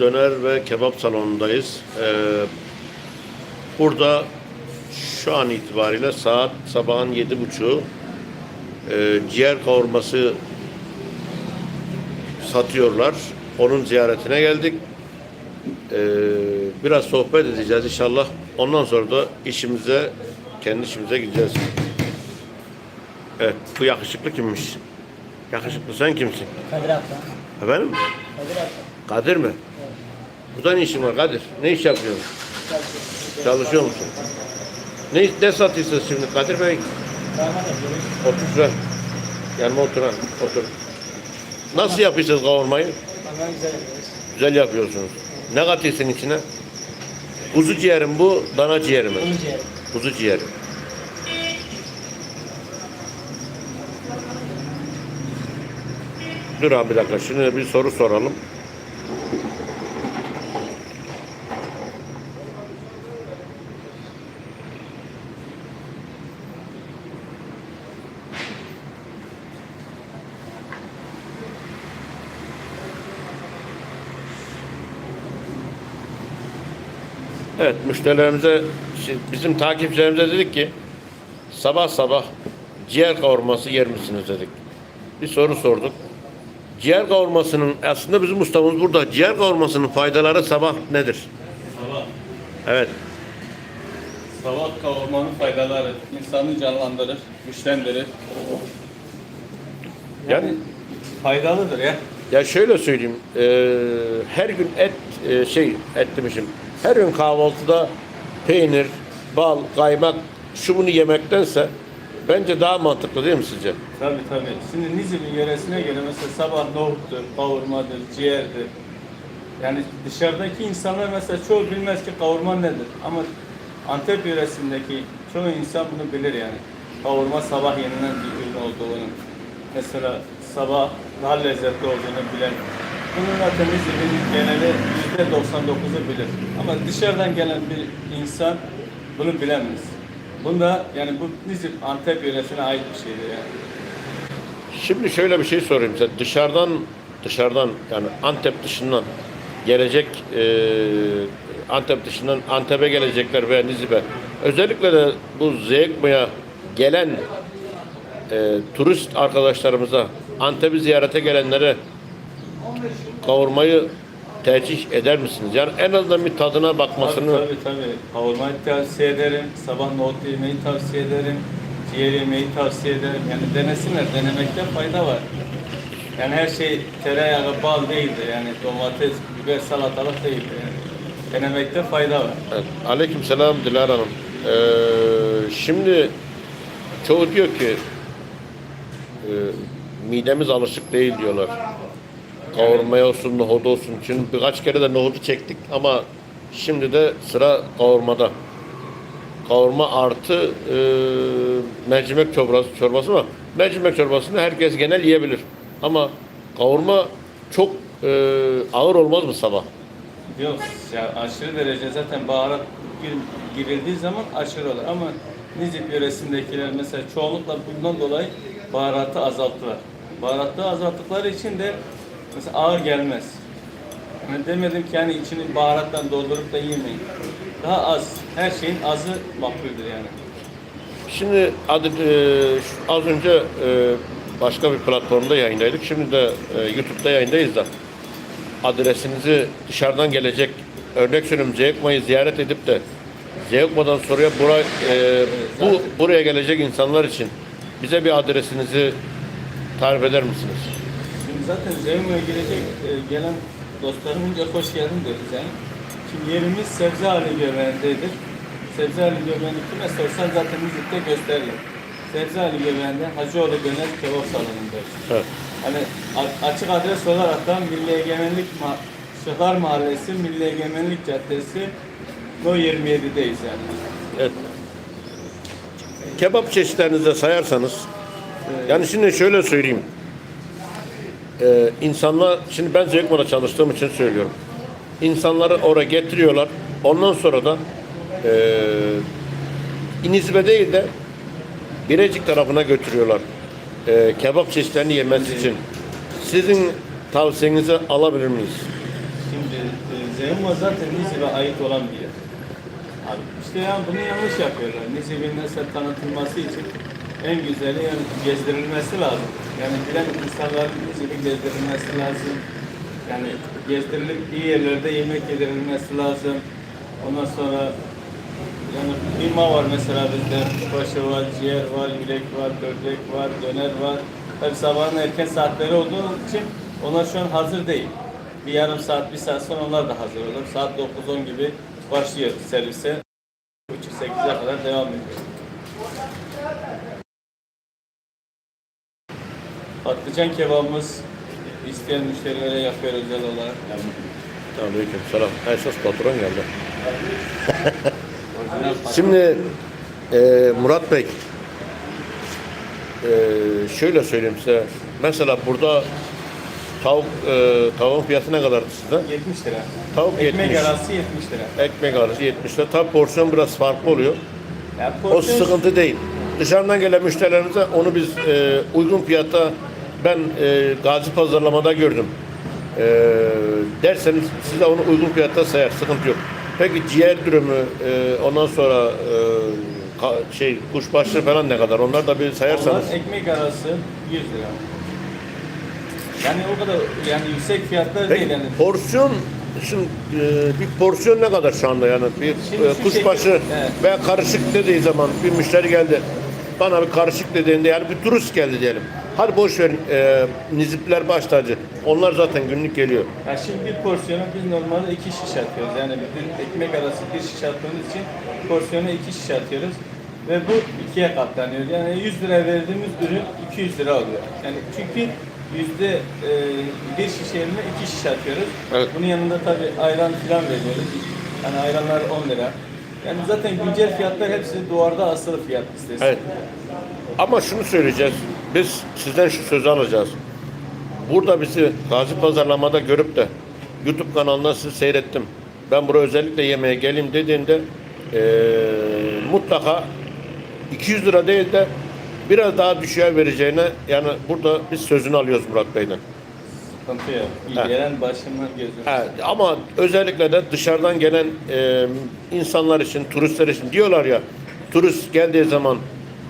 Döner ve kebap salonundayız. Ee, burada şu an itibariyle saat sabahın yedi buçuğu ee, ciğer kavurması satıyorlar. Onun ziyaretine geldik. Ee, biraz sohbet edeceğiz inşallah. Ondan sonra da işimize, kendi işimize gideceğiz. Evet, bu yakışıklı kimmiş? Yakışıklı sen kimsin? Kadir Aktan. Efendim? Kadir Aktan. Kadir mi? Burada ne işin var Kadir? Ne iş yapıyorsun? Çalışıyor musun? Ne, ne satıyorsun şimdi Kadir Bey? Otur şuraya. Yanıma otur ha. Otur. Nasıl yapıyorsunuz kavurmayı? Güzel yapıyorsunuz. Ne katıyorsun içine? Kuzu ciğeri mi bu, dana ciğeri mi? Kuzu ciğeri. Dur abi bir dakika. Şimdi bir soru soralım. Evet müşterilerimize, bizim takipçilerimize dedik ki sabah sabah ciğer kavurması yer misiniz dedik. Bir soru sorduk. Ciğer kavurmasının aslında bizim ustamız burada. Ciğer kavurmasının faydaları sabah nedir? Sabah, Evet. sabah kavurmanın faydaları insanı canlandırır, güçlendirir. Yani Faydalıdır ya. ya şöyle söyleyeyim. eee, her gün et eee, şey et demişim. Her gün kahvaltıda peynir, bal, kaymak şu bunu yemektense bence daha mantıklı değil mi sizce? Tabii tabii. Şimdi Nizip'in yöresine göre mesela sabah nohuttur, kavurmadır, ciğerdir. Yani dışarıdaki insanlar mesela çoğu bilmez ki kavurma nedir. Ama Antep yöresindeki çoğu insan bunu bilir yani. Kavurma sabah yenilen bir ürün olduğunu. Mesela sabah daha lezzetli olduğunu bilen. Bunun zaten Nizip'in geneli %99'u bilir. Ama dışarıdan gelen bir insan bunu bilemez. Bunda yani bu Nizip Antep yöresine ait bir şeydir yani. Şimdi şöyle bir şey sorayım size. Dışarıdan dışarıdan yani Antep dışından gelecek eee, Antep dışından Antep'e gelecekler veya Nizip'e özellikle de bu Zeyekma'ya gelen eee, turist arkadaşlarımıza Antep'i ziyarete gelenlere kavurmayı tercih eder misiniz? Yani en azından bir tadına bakmasını Tabii tabii. tabii. Kavurmayı tavsiye ederim. Sabah nohut yemeği tavsiye ederim. Ciğer yemeği tavsiye ederim. Yani denesinler. Denemekte fayda var. Yani her şey tereyağı, bal değildir. Yani domates, biber, salatalık değildir. Yani. Denemekte fayda var. Evet. Aleyküm selam Dilara Hanım. Ee, şimdi çoğu diyor ki e, midemiz alışık değil diyorlar. Kavurmaya olsun, nohut olsun. Şimdi birkaç kere de nohutu çektik ama şimdi de sıra kavurmada. Kavurma artı e, mercimek çorbası, çorbası mı? Mercimek çorbasını herkes genel yiyebilir. Ama kavurma çok e, ağır olmaz mı sabah? Yok ya aşırı derece zaten baharat gir- girildiği zaman aşırı olur ama Nizip yöresindekiler mesela çoğunlukla bundan dolayı baharatı azalttılar. Baharatı azalttıkları için de mesela ağır gelmez. Yani demedim ki yani içini baharattan doldurup da yemeyin. Daha az. Her şeyin azı makbuldür yani. Şimdi adı, e, az önce e, başka bir platformda yayındaydık. Şimdi de e, YouTube'da yayındayız da adresinizi dışarıdan gelecek örnek söyleyeyim Zeyekma'yı ziyaret edip de Zeyekma'dan soruya bura, e, bu buraya gelecek insanlar için bize bir adresinizi tarif eder misiniz? Zaten Zeymo'ya gelecek e, gelen dostlarım önce hoş geldin diyoruz yani. Şimdi yerimiz Sebze Ali Göbeği'ndedir. Sebze Ali Göbeği'ni kime sorsan zaten Nizip'te gösteriyor. Sebze Ali Göbeği'nde Hacıoğlu Döner Kebap Salonu'ndadır. Evet. Hani açık adres olarak da Milli Egemenlik Ma Şıhlar Mahallesi, Milli Egemenlik Caddesi No 27'deyiz yani. Evet. Kebap çeşitlerinizi de sayarsanız yani şimdi şöyle söyleyeyim. Ee, insanlar şimdi ben Zeyekma'da çalıştığım için söylüyorum. İnsanları oraya getiriyorlar. Ondan sonra da ee, İnizbe değil de Birecik tarafına götürüyorlar. Ee, kebap çeşitlerini yemesi için. Sizin tavsiyenizi alabilir miyiz? Şimdi e, e, Zeyunma zaten Nizip'e ait olan bir yer. Abi işte yani bunu yanlış yapıyorlar. Nizip'in mesela tanıtılması için en güzeli yani gezdirilmesi lazım. Yani bilen insanların Nizip'i gezdirilmesi lazım. Yani gezdirilip iyi yerlerde yemek yedirilmesi lazım. Ondan sonra yani kıyma var mesela bizde, başı var, ciğer var, yürek var, böbrek var, döner var. Tabi sabahın erken saatleri olduğu için onlar şu an hazır değil. Bir yarım saat, bir saat sonra onlar da hazır olur. Saat 9-10 gibi başlıyor servise. 3-8'e kadar devam ediyor. Patlıcan kebabımız isteyen müşterilere yapıyor özel olarak. Aleyküm selam. Esas patron geldi. Şimdi e, Murat Bey e, şöyle söyleyeyim size. Mesela burada tavuk e, tavuğun fiyatı ne kadardı sizde? 70 lira. Tavuk Ekmek 70. arası 70 lira. Ekmek arası 70 lira. Tabi porsiyon biraz farklı oluyor. Yani O porsiyon- sıkıntı değil. Dışarıdan gelen müşterilerimize onu biz e, uygun fiyatta ben e, Gazi Pazarlamada gördüm. E, derseniz size onu uygun fiyatta sayar. Sıkıntı yok. Peki ciğer dürümü e, ondan sonra e, ka- şey kuşbaşı falan ne kadar? Onlar da bir sayarsanız. Onlar ekmek arası 100 lira. Yani o kadar yani yüksek fiyatlar Peki değil yani. porsiyon şimdi e, bir porsiyon ne kadar şu anda yani bir Şimdi e, kuşbaşı evet. veya karışık dediği zaman bir müşteri geldi bana bir karışık dediğinde yani bir turist geldi diyelim. Hadi boş ver e, nizipler baş tacı. Onlar zaten günlük geliyor. Yani şimdi bir porsiyona biz normalde iki şiş atıyoruz. Yani bir ekmek arası bir şiş attığımız için porsiyona iki şiş atıyoruz. Ve bu ikiye katlanıyor. Yani 100 lira verdiğimiz ürün 200 lira oluyor. Yani çünkü yüzde e, bir şiş yerine iki şiş atıyoruz. Evet. Bunun yanında tabii ayran filan veriyoruz. Yani ayranlar 10 lira. Yani zaten güncel fiyatlar hepsi duvarda asılı fiyat listesi. Evet. Ama şunu söyleyeceğiz. Biz sizden şu sözü alacağız. Burada bizi Gazi Pazarlamada görüp de YouTube kanalında sizi seyrettim. Ben buraya özellikle yemeğe geleyim dediğinde eee, mutlaka 200 lira değil de biraz daha düşüğe vereceğine yani burada biz sözünü alıyoruz Murat Bey'den. Sıkıntı yok. Gelen başımdan gözüm. Evet, ama özellikle de dışarıdan gelen e, insanlar için, turistler için diyorlar ya, turist geldiği zaman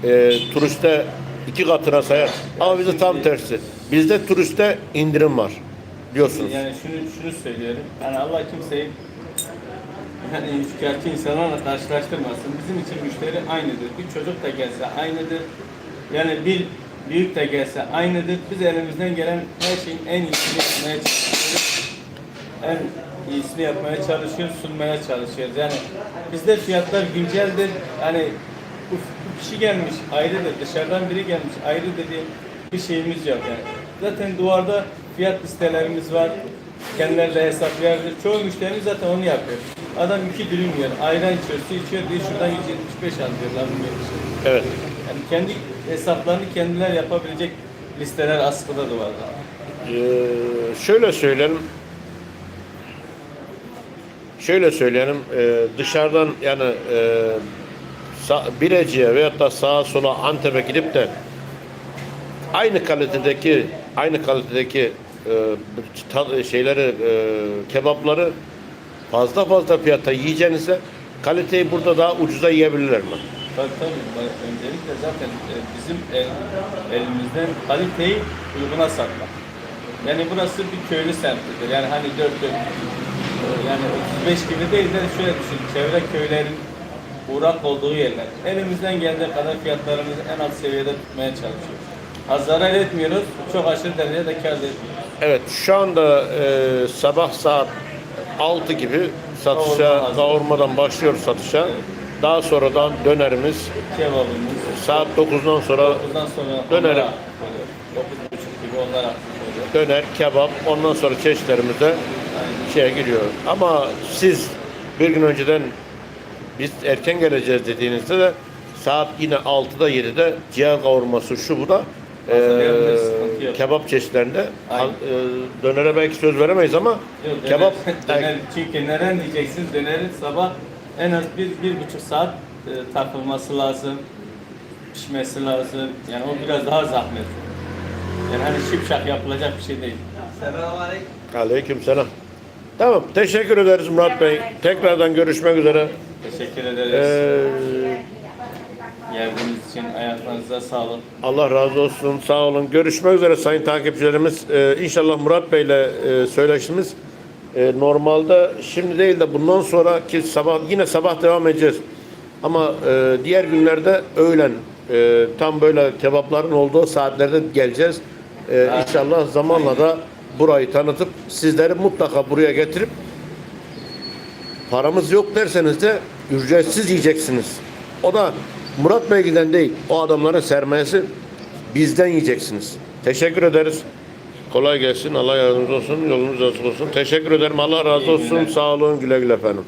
e, turiste iki katına sayar. Ama bizde tam tersi. Bizde turiste indirim var diyorsunuz. Yani şunu şunu söylüyorum. Yani Allah kimseyi yani üçkağıtçı insanlarla karşılaştırmasın. Bizim için müşteri aynıdır. Bir çocuk da gelse aynıdır. Yani bir büyük de gelse aynıdır. Biz elimizden gelen her şeyin en iyisini yapmaya çalışıyoruz. En iyisini yapmaya çalışıyoruz, sunmaya çalışıyoruz. Yani bizde fiyatlar günceldir. Yani kişi gelmiş ayrıdır, dışarıdan biri gelmiş ayrı dediğim bir şeyimiz yok yani. Zaten duvarda fiyat listelerimiz var. Kendileri de hesaplayabilir. Çoğu müşterimiz zaten onu yapıyor. Adam iki dürüm yiyor, ayran içiyor, su içiyor diye şuradan 175 alıyor lan bu şey. Evet. Yani kendi hesaplarını kendiler yapabilecek listeler askıda duvarda. Ee, şöyle söyleyelim. Şöyle söyleyelim. e, dışarıdan yani e, Bilecik'e veyahut da sağa sola Antep'e gidip de aynı kalitedeki aynı kalitedeki e, şeyleri e, kebapları fazla fazla fiyata yiyeceğinize kaliteyi burada daha ucuza yiyebilirler mi? Tabii tabii. Öncelikle zaten e, bizim el, elimizden kaliteyi uyguna satmak. Yani burası bir köylü semtidir. Yani hani dört dört e, yani 35 gibi değil de şöyle düşün. Çevre köylerin uğrak olduğu yerler. Elimizden geldiği kadar fiyatlarımızı en alt seviyede tutmaya çalışıyoruz. Az zarar etmiyoruz. Çok aşırı derecede kar etmiyoruz. Evet şu anda e, sabah saat 6 gibi satışa Kavurma kavurmadan başlıyoruz satışa. Daha sonradan dönerimiz Kebabımız. saat 9'dan sonra Ondan sonra Dönerim. onlara oluyor. 9.30 gibi onlar aktif oluyor. döner, kebap ondan sonra çeşitlerimiz de şeye giriyor. Ama siz bir gün önceden biz erken geleceğiz dediğinizde de saat yine 6'da 7'de ciğer kavurması şu bu da e, kebap çeşitlerinde Aynen. e, dönere belki söz veremeyiz ama Yok, döner- kebap döner, çünkü neden diyeceksiniz dönerin sabah en az bir, bir buçuk saat e, takılması lazım, pişmesi lazım. Yani o biraz daha zahmet. Yani hani şipşak yapılacak bir şey değil. Selamünaleyküm. Aleyküm selam. Tamam. Teşekkür ederiz Murat Bey. Tekrardan görüşmek üzere. Teşekkür ederiz. Ee, Geldiğiniz için ayaklarınıza sağlık. Allah razı olsun. Sağ olun. Görüşmek üzere sayın takipçilerimiz. Ee, inşallah Murat Bey ile e, söyleşimiz e, normalde şimdi değil de bundan sonraki sabah yine sabah devam edeceğiz. Ama e, diğer günlerde öğlen e, tam böyle kebapların olduğu saatlerde geleceğiz. E, inşallah zamanla da burayı tanıtıp sizleri mutlaka buraya getirip paramız yok derseniz de ücretsiz yiyeceksiniz. O da Murat Bey'den değil, o adamların sermayesi bizden yiyeceksiniz. Teşekkür ederiz. Kolay gelsin. Allah yardımcınız olsun. Yolunuz açık olsun. Teşekkür ederim. Allah razı olsun. Sağ olun. Güle güle efendim.